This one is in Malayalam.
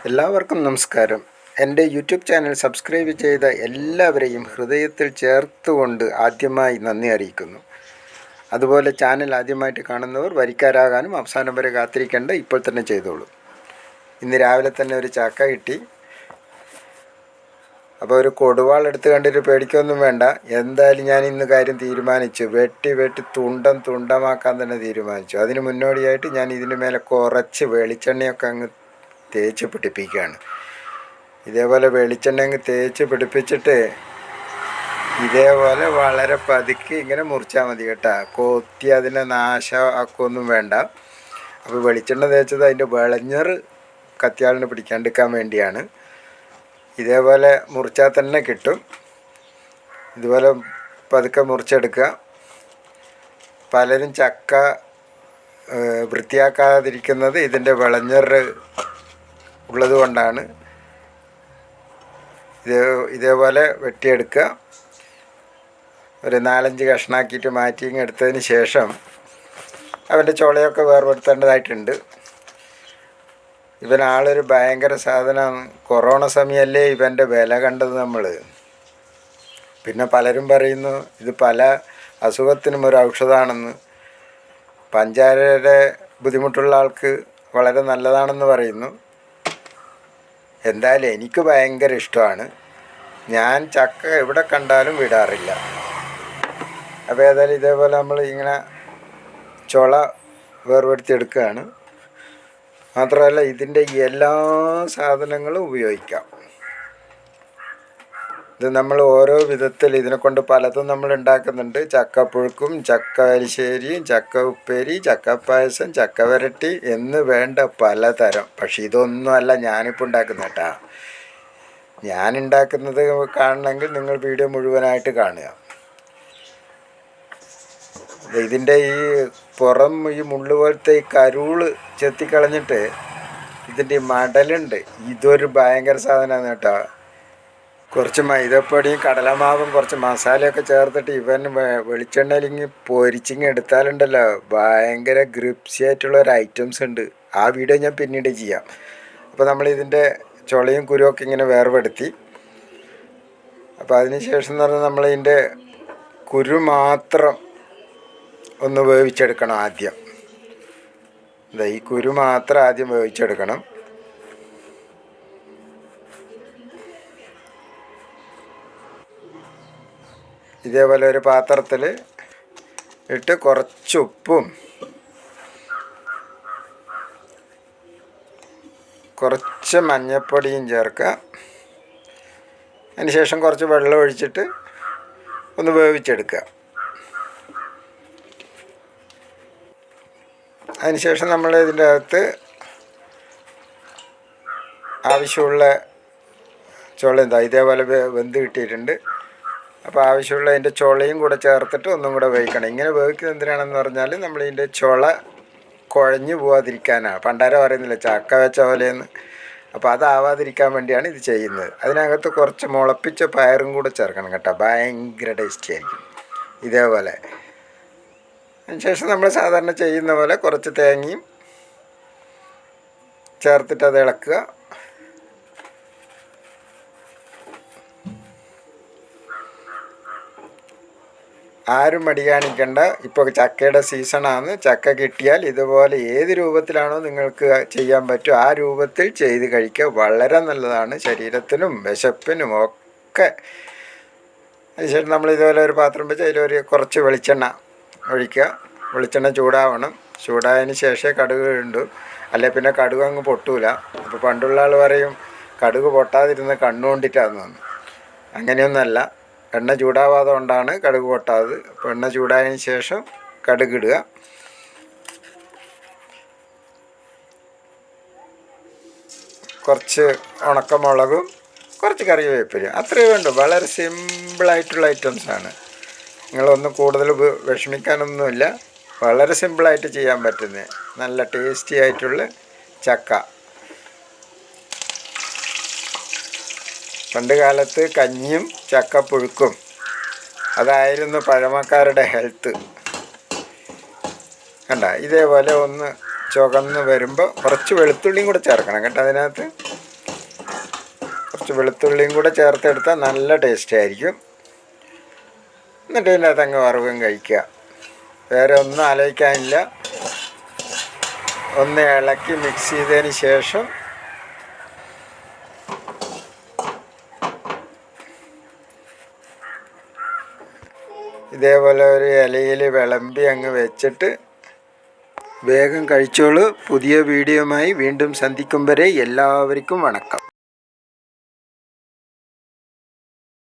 എല്ലാവർക്കും നമസ്കാരം. എന്റെ യൂട്യൂബ് ചാനൽ സബ്സ്ക്രൈബ് ചെയ്ത എല്ലാവരെയും ഹൃദയത്തിൽ ചേർത്തുകൊണ്ട് ആദ്യമായി നന്ദി അറിയിക്കുന്നു. അതുപോലെ ചാനൽ ആദ്യമായിട്ട് കാണുന്നവർ വരിക്കാരാകാനും അവസാനം വരെ കാത്തിരിക്കേണ്ട ഇപ്പോൾ തന്നെ ചെയ്തോളൂ. ഇന്ന് രാവിലെ തന്നെ ഒരു ചക്ക കിട്ടി. അപ്പോൾ ഒരു കൊടുവാൾ എടുത്ത് കണ്ടിട്ട് പേടിക്കൊന്നും വേണ്ട. എന്തായാലും ഞാൻ ഇന്ന് കാര്യം തീരുമാനിച്ചു. വെട്ടി വെട്ടി തുണ്ടം തുണ്ടമാക്കാൻ തന്നെ തീരുമാനിച്ചു. അതിന് മുന്നോടിയായിട്ട് ഞാൻ ഇതിന് മേലെ കുറച്ച് വെളിച്ചെണ്ണയൊക്കെ അങ്ങ് തേച്ച് പിടിപ്പിക്കുകയാണ്. ഇതേപോലെ വെളിച്ചെണ്ണ തേച്ച് പിടിപ്പിച്ചിട്ട് ഇതേപോലെ വളരെ പതുക്കി ഇങ്ങനെ മുറിച്ചാൽ മതി കേട്ടോ. കൊത്തി അതിനെ നാശമാക്കൊന്നും വേണ്ട. അപ്പോൾ വെളിച്ചെണ്ണ തേച്ചത് അതിന്റെ വിളഞ്ഞറ് കത്തിയാളിനെ പിടിക്കാണ്ടിരിക്കാൻ വേണ്ടിയാണ്. ഇതേപോലെ മുറിച്ചാൽ തന്നെ കിട്ടും. ഇതുപോലെ പതുക്കെ മുറിച്ചെടുക്കുക. പലരും ചക്ക വൃത്തിയാക്കാതിരിക്കുന്നത് ഇതിന്റെ വിളഞ്ഞറ് ഉള്ളത് കൊണ്ടാണ് ഇതേ ഇതേപോലെ വെട്ടിയെടുക്കുക. ഒരു നാലഞ്ച് കഷ്ണാക്കിയിട്ട് മാറ്റി എടുത്തതിന് ശേഷം അവന്റെ ചോളയൊക്കെ വേർപെടുത്തേണ്ടതായിട്ടുണ്ട്. ഇവനാളൊരു ഭയങ്കര സാധനമാണ് കൊറോണ സമയമല്ലേ ഇവന്റെ വില കണ്ടത് നമ്മൾ. പിന്നെ പലരും പറയുന്നു ഇത് പല അസുഖത്തിനും ഒരു ഔഷധമാണെന്ന് പഞ്ചാരയുടെ ബുദ്ധിമുട്ടുള്ള ആൾക്ക് വളരെ നല്ലതാണെന്ന് പറയുന്നു. എന്തായാലും എനിക്ക് ഭയങ്കര ഇഷ്ടമാണ്. ഞാൻ ചക്ക എവിടെ കണ്ടാലും വിടാറില്ല. അപ്പോൾ ഏതായാലും ഇതേപോലെ നമ്മൾ ഇങ്ങനെ ചുള വേർപെടുത്തിയെടുക്കുകയാണ്. മാത്രമല്ല ഇതിന്റെ എല്ലാ സാധനങ്ങളും ഉപയോഗിക്കാം. ഇത് നമ്മൾ ഓരോ വിധത്തിൽ ഇതിനെ കൊണ്ട് പലതും നമ്മൾ ഉണ്ടാക്കുന്നുണ്ട്. ചക്കപ്പുഴുക്കും ചക്ക അരിശ്ശേരിയും ചക്ക ഉപ്പേരി ചക്ക പായസം ചക്ക വരട്ടി എന്ന് വേണ്ട പലതരം. പക്ഷെ ഇതൊന്നും അല്ല ഞാനിപ്പോൾ ഉണ്ടാക്കുന്ന കേട്ടാ. ഞാൻ ഉണ്ടാക്കുന്നത് കാണണമെങ്കിൽ നിങ്ങൾ വീഡിയോ മുഴുവനായിട്ട് കാണുക. ഇതിന്റെ ഈ പുറം ഈ മുള്ളു പോലത്തെ ഈ കരുൾ ചെത്തിക്കളഞ്ഞിട്ട് ഇതിന്റെ മടലുണ്ട്. ഇതൊരു ഭയങ്കര സാധനമാണ് കേട്ടോ. കുറച്ച് മൈദപ്പൊടിയും കടലമാവും കുറച്ച് മസാലയൊക്കെ ചേർത്തിട്ട് ഇവൻ വെളിച്ചെണ്ണയിൽ വെളിച്ചെണ്ണയിലിങ്ങി പൊരിച്ചിങ്ങി എടുത്താലുണ്ടല്ലോ. ഭയങ്കര ഗ്രിപ്സി ആയിട്ടുള്ള ഒരു ഐറ്റംസ് ഉണ്ട്. ആ വീഡിയോ ഞാൻ പിന്നീട് ചെയ്യാം. അപ്പോൾ നമ്മൾ ഇതിന്റെ ചുളയും കുരുവൊക്കെ ഇങ്ങനെ വേർപെടുത്തി. അപ്പോൾ അതിന് ശേഷം എന്ന് പറഞ്ഞാൽ നമ്മൾ ഇതിന്റെ കുരു മാത്രം ഒന്ന് വേവിച്ചെടുക്കണം ആദ്യം. ഈ കുരു മാത്രം ആദ്യം വേവിച്ചെടുക്കണം. ഇതേപോലെ ഒരു പാത്രത്തിൽ ഇട്ട് കുറച്ച് ഉപ്പും കുറച്ച് മഞ്ഞൾപ്പൊടിയും ചേർക്കുക. അതിനുശേഷം കുറച്ച് വെള്ളം ഒഴിച്ചിട്ട് ഒന്ന് വേവിച്ചെടുക്കുക. അതിനുശേഷം നമ്മൾ ഇതിന്റെ അകത്ത് ആവശ്യമുള്ള ചോളം എന്താ ഇതേപോലെ വെന്ത് കിട്ടിയിട്ടുണ്ട്. അപ്പോൾ ആവശ്യമുള്ള അതിന്റെ ചുളയും കൂടെ ചേർത്തിട്ട് ഒന്നും കൂടെ വേവിക്കണം. ഇങ്ങനെ വേവിക്കുന്നത് എന്തിനാണെന്ന് പറഞ്ഞാൽ നമ്മൾ ഇതിന്റെ ചുള കുഴഞ്ഞു പോവാതിരിക്കാനാണ് പണ്ടാര പറയുന്നില്ല ചക്ക വെച്ച പോലെയെന്ന്. അപ്പോൾ അതാവാതിരിക്കാൻ വേണ്ടിയാണ് ഇത് ചെയ്യുന്നത്. അതിനകത്ത് കുറച്ച് മുളപ്പിച്ച പയറും കൂടെ ചേർക്കണം കേട്ടോ. ഭയങ്കര ടേസ്റ്റി ആയിരിക്കും. ഇതേപോലെ. അതിനുശേഷം നമ്മൾ സാധാരണ ചെയ്യുന്ന പോലെ കുറച്ച് തേങ്ങയും ചേർത്തിട്ട് അത് ഇളക്കുക. ആരും മടി കാണിക്കണ്ട ഇപ്പോൾ ചക്കയുടെ സീസണാണ് ചക്ക കിട്ടിയാൽ ഇതുപോലെ ഏത് രൂപത്തിലാണോ നിങ്ങൾക്ക് ചെയ്യാൻ പറ്റും ആ രൂപത്തിൽ ചെയ്ത് കഴിക്കുക. വളരെ നല്ലതാണ്. ശരീരത്തിനും വിശപ്പിനും ഒക്കെ. അതിനുശേഷം നമ്മൾ ഇതുപോലെ ഒരു പാത്രം വെച്ച് അതിലൊരു കുറച്ച് വെളിച്ചെണ്ണ ഒഴിക്കുക. വെളിച്ചെണ്ണ ചൂടാവണം. ചൂടായതിന് ശേഷമേ കടുക് ഉണ്ടു അല്ലെ പിന്നെ കടുക് അങ്ങ് പൊട്ടൂല. അപ്പോൾ പണ്ടുള്ള ആൾ പറയും കടുക് പൊട്ടാതിരുന്ന് കണ്ണുകൊണ്ടിട്ടാന്ന് അങ്ങനെയൊന്നല്ല എണ്ണ ചൂടാവാതെ കൊണ്ടാണ് കടുക് പൊട്ടാത് അപ്പോൾ എണ്ണ ചൂടായതിന് ശേഷം കടുകിടുക കുറച്ച് ഉണക്കമുളകും കുറച്ച് കറിവേപ്പിലയും. അത്രയേ വേണ്ടൂ. വളരെ സിമ്പിളായിട്ടുള്ള ഐറ്റംസാണ് നിങ്ങളൊന്നും കൂടുതൽ വിഷമിക്കാനൊന്നുമില്ല. വളരെ സിമ്പിളായിട്ട് ചെയ്യാൻ പറ്റുന്നത്. നല്ല ടേസ്റ്റി ആയിട്ടുള്ള ചക്ക. പണ്ട് കാലത്ത് കഞ്ഞിയും ചക്കപ്പുഴുക്കും. അതായിരുന്നു പഴമക്കാരുടെ ഹെൽത്ത്. കണ്ട? ഇതേപോലെ ഒന്ന് ചുവന്ന് വരുമ്പോൾ കുറച്ച് വെളുത്തുള്ളിയും കൂടെ ചേർക്കണം കേട്ടോ അതിനകത്ത്. കുറച്ച് വെളുത്തുള്ളിയും കൂടെ ചേർത്തെടുത്താൽ നല്ല ടേസ്റ്റ് ആയിരിക്കും. എന്നിട്ട് ഇതിനകത്ത് അങ്ങ് വറവും കഴിക്കുക. വേറെ ഒന്നും ആലോചിക്കാനില്ല. ഒന്ന് ഇളക്കി മിക്സ് ചെയ്തതിന് ശേഷം ഇതേപോലെ ഒരു ഇലയിൽ വിളമ്പി അങ്ങ് വെച്ചിട്ട് വേഗം കഴിച്ചോളൂ. പുതിയ വീഡിയോയുമായി വീണ്ടും സന്ധിക്കും വരെ എല്ലാവർക്കും വണക്കം.